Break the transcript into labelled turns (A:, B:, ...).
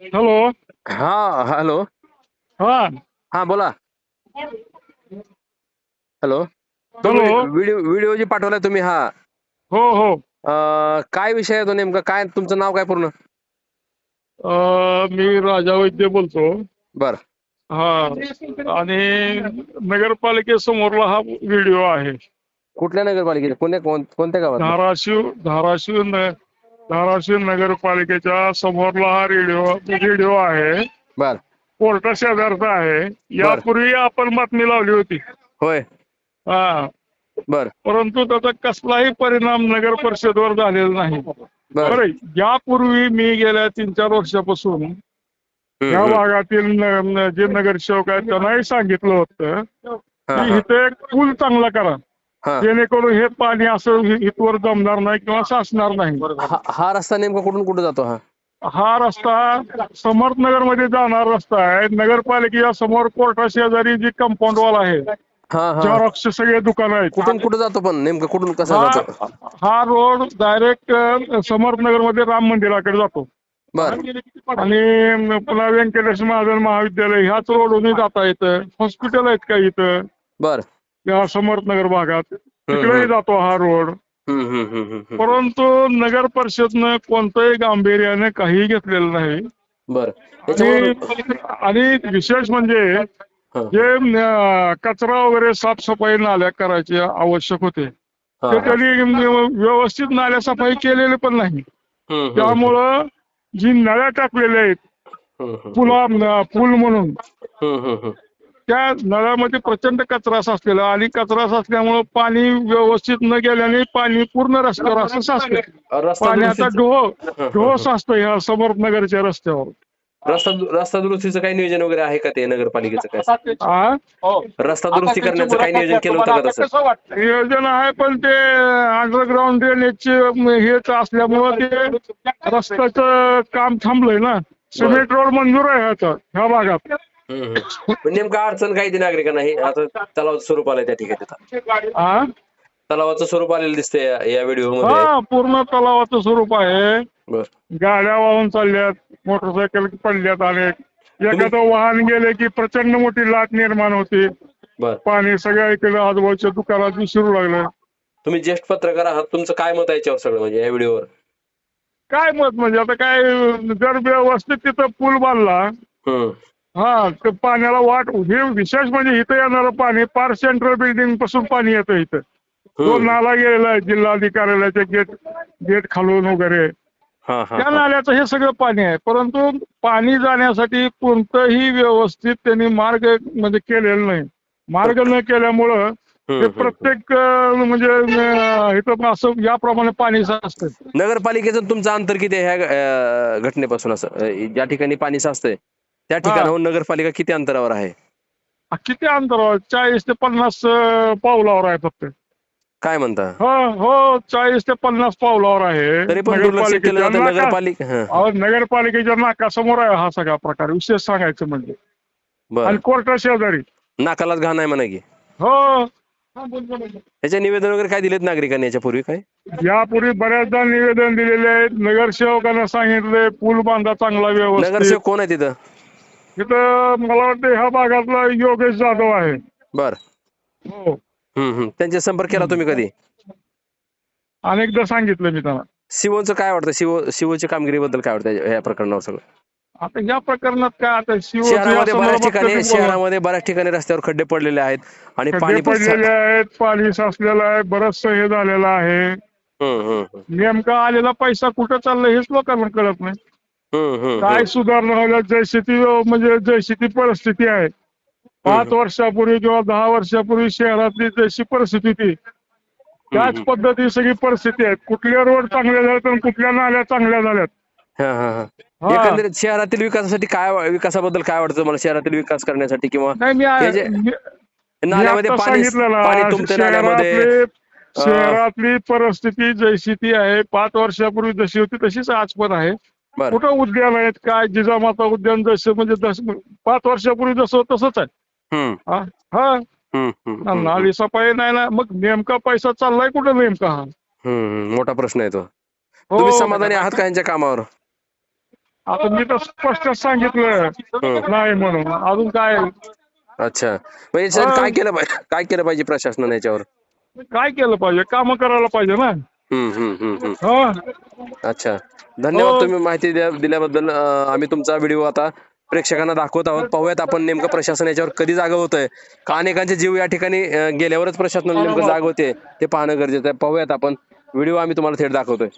A: Hello
B: हा hello.
A: हा.
B: हा बोला. हॅलो.
A: हॅलो.
B: व्हिडिओ व्हिडिओ जे पाठवलाय तुम्ही हा.
A: हो हो.
B: अं, काय विषय आहे तो नेमका? काय तुमचं नाव काय पूर्ण?
A: अं, मी राजा वैद्य बोलतो.
B: बर.
A: हा. आणि नगरपालिकेसमोरला हा व्हिडिओ आहे.
B: कुठल्या कोण्या कोण- कोणत्या गावात
A: धाराशिव धाराशिव न धाराशिव नगरपालिकेच्या समोरला हा व्हिडिओ व्हिडिओ आहे.
B: बर.
A: कोर्टा शेजारचा आहे. यापूर्वी आपण बातमी लावली होती.
B: होय.
A: हा.
B: बर.
A: परंतु त्याचा कसलाही परिणाम नगर परिषदेवर झालेला नाही.
B: बर.
A: यापूर्वी मी गेल्या तीन चार वर्षापासून या. भागातील जे नगरसेवक आहेत त्यांनाही सांगितलं होतं की. इथे एक पूल चांगला करा. जेणेकरून हे पाणी असं इथवर जमणार नाही किंवा साचणार नाही.
B: हा हा रस्ता नेमका कुठून कुठे जातो हा?
A: हा रस्ता समर्थनगरमध्ये जाणारा रस्ता आहे. नगरपालिकेच्या समोर कोर्टा शेजारी जी कंपाऊंड वॉल आहे
B: हा हा.
A: झेरॉक्सचे सगळे दुकानं आहेत.
B: कुठून कुठे जातो पण? नेमकं कुठून कसा
A: हा
B: जातो?
A: हा रोड डायरेक्ट समर्थनगरमध्ये राम मंदिराकडे जातो.
B: बर.
A: आणि पुन्हा व्यंकटेश महाजन महाविद्यालय ह्याच रोडवरून जाता येतं. हॉस्पिटल आहेत का इथं?
B: बर.
A: या समर्थनगर भागात. तिकडेही. जातो हा रोड. परंतु नगर परिषदनं कोणत्याही गांभीर्याने काही घेतलेलं नाही.
B: बर.
A: आणि विशेष म्हणजे जे कचरा वगैरे साफसफाई नाल्या करायची आवश्यक होते. ते. त्यांनी व्यवस्थित नाल्या सफाई केलेली पण नाही. त्यामुळं जी नळ्या टाकलेल्या आहेत पुला पूल म्हणून. त्या नळामध्ये प्रचंड कचरा साचलेला आणि कचरा साचल्यामुळं पाणी व्यवस्थित न गेल्याने पाणी पूर्ण रस्त्यावर असं साचतं
B: रस्ता
A: पाण्याचा
B: दुरुस्तीचं-
A: डोह डोह साचतो ह्या समर्थनगरच्या रस्त्यावर.
B: रस्ता रस्ता दुरुस्तीचं काही नियोजन वगैरे आहे का ते नगरपालिकेचं काय?
A: हा
B: रस्ता दुरुस्ती करण्याचं काही नियोजन केलं होतं का तसं?
A: नियोजन आहे पण ते अंडरग्राऊंड ड्रेनेजचे हेच असल्यामुळं ते रस्त्याचं काम थांबलंय ना. सिमेंट रोड मंजूर आहे ह्या भागात.
B: हम्म, हम्म. पण नेमकं अडचण काय ती नागरिकांना? हे आता तलावाचं स्वरूप आलंय त्या ठिकाणी.
A: हा
B: तलावाचं स्वरूप आलेलं दिसतंय या- या व्हिडिओमध्ये
A: हा पूर्ण तलावाचं स्वरूप आहे.
B: बर.
A: गाड्या वाहून चालल्यात मोटरसायकल पडल्यात अनेक. एखादं वाहन गेले की प्रचंड मोठी लाट निर्माण होते.
B: बर.
A: पाणी सगळ्या इकडे आजूबाजूच्या दुकानात शिरू लागलं.
B: तुम्ही ज्येष्ठ पत्रकार आहात तुमचं काय मत आहे याच्यावर सगळं म्हणजे या व्हिडिओवर?
A: काय मत म्हणजे? आता काय जर व्यवस्थित तिथं पूल बांधला
B: हम्म.
A: हा तर पाण्याला वाट हे विशेष म्हणजे इथं येणारं पाणी पार सेंट्रल बिल्डिंगपासून पाणी येतं इथं तो. नाला गेलेला आहे जिल्हाधिकाऱ्याच्या गेट गेट खालून वगैरे
B: हा हा
A: त्या. नाल्याचं हे सगळं पाणी आहे परंतु पाणी जाण्यासाठी कोणतंही व्यवस्थित त्यांनी मार्ग म्हणजे केलेला नाही मार्ग न केल्यामुळं
B: हम्म.
A: प्रत्येक म्हणजे इथं असं याप्रमाणे पाणी साचतं
B: नगरपालिकेचं तुमचं अंतर किती आहे ह्या घटनेपासून असं ज्या ठिकाणी पाणी साचतंय त्या ठिकाणाहून नगरपालिका किती अंतरावर आहे?
A: आ, किती अंतरावर? चाळीस ते पन्नास अं, पावलावर आहे फक्त
B: काय म्हणता?
A: हो हो चाळीस ते पन्नास पावलावर आहे.
B: तरी पण दुर्लक्ष केलं
A: नगरपालिकेच्या
B: जातं.
A: नाका-
B: नगरपालिका हा.
A: अहो, नगरपालिकेच्या नाकासमोर आहे हा सगळा प्रकार. विशेष सांगायचं म्हणजे. आणि कोर्टा शेजारी.
B: नाकालाच घाण आहे म्हणा की.
A: हो.
B: याच्या निवेदन वगैरे काय दिलेत नागरिकांनी याच्या पूर्वी काय
A: यापूर्वी बऱ्याचदा निवेदन दिलेले आहेत. नगरसेवकांना सांगितले पूल बांधा चांगला व्यवस्थित.
B: नगरसेवक कोण आहे तिथं?
A: तिथं मला वाटतं ह्या भागातला योगेश जाधव आहे.
B: बर.
A: हो.
B: हम्म हम्म. त्यांच्या संपर्क केला तुम्ही कधी?
A: अनेकदा सांगितलं मी त्यांना.
B: शिवोचं काय वाटतं? शिव शिवच्या कामगिरीबद्दल काय वाटतं या- या प्रकरणावर सगळं?
A: आता या प्रकरणात काय आता शिव
B: शहरामध्ये बऱ्याच ठिकाणी? शहरामध्ये बऱ्याच ठिकाणी रस्त्यावर खड्डे पडलेले आहेत आणि पाणी
A: पडलेले आहेत पाणी साचलेलं आहे बरंचसं हे झालेलं आहे.
B: हम्म, हम्म, हम्म.
A: नेमका आलेला पैसा कुठं चाललाय हेच लोकांना कळत नाही. काय सुधारणा व्हायला जैशी ती म्हणजे जैशी ती परिस्थिती आहे. पाच वर्षापूर्वी किंवा दहा वर्षापूर्वी शहरातली जशी परिस्थिती होती त्याच पद्धती सगळी परिस्थिती आहे. कुठले रोड चांगले झालेत आणि कुठल्या नाल्या चांगल्या झाल्यात.
B: एकंदरीत शहरातील विकासासाठी काय विकासाबद्दल काय वाटतं मला शहरातील विकास करण्यासाठी किंवा नाल्यामध्ये
A: सांगितलं शहरातली परिस्थिती जशी ती आहे. पाच वर्षापूर्वी जशी होती तशीच आज पण आहे. कुठं उद्यान आहेत काय जिजामाता उद्यान जसं म्हणजे जसं पाच वर्षापूर्वी जसं तसंच आहे. हा? हा? नाली सफाई नाही ना मग नेमका पैसा चाललाय कुठं नेमका हा.
B: मोठा प्रश्न आहे तो.
A: हो.
B: तुम्ही समाधानी आहात का यांच्या कामावर?
A: आता मी तर स्पष्ट सांगितलं. नाही म्हणून. अजून काय?
B: अच्छा. म्हणजे. काय केलं पाहिजे? काय केलं पाहिजे प्रशासनाने याच्यावर?
A: काय केलं पाहिजे? काम करायला पाहिजे ना.
B: हम्म हम्म हम्म हम्म.
A: हा.
B: अच्छा. धन्यवाद
A: हो.
B: तुम्ही माहिती द्या- दिल्याबद्दल. अं, आम्ही तुमचा व्हिडिओ आता प्रेक्षकांना दाखवत आहोत. पाहूयात आपण नेमकं प्रशासन याच्यावर कधी जाग होतंय. का अनेकांचे जीव या ठिकाणी अं, गेल्यावरच प्रशासनाला नेमकं जाग होते ते पाहणं गरजेचं आहे. पाहूयात आपण. व्हिडिओ आम्ही तुम्हाला थेट दाखवतोय.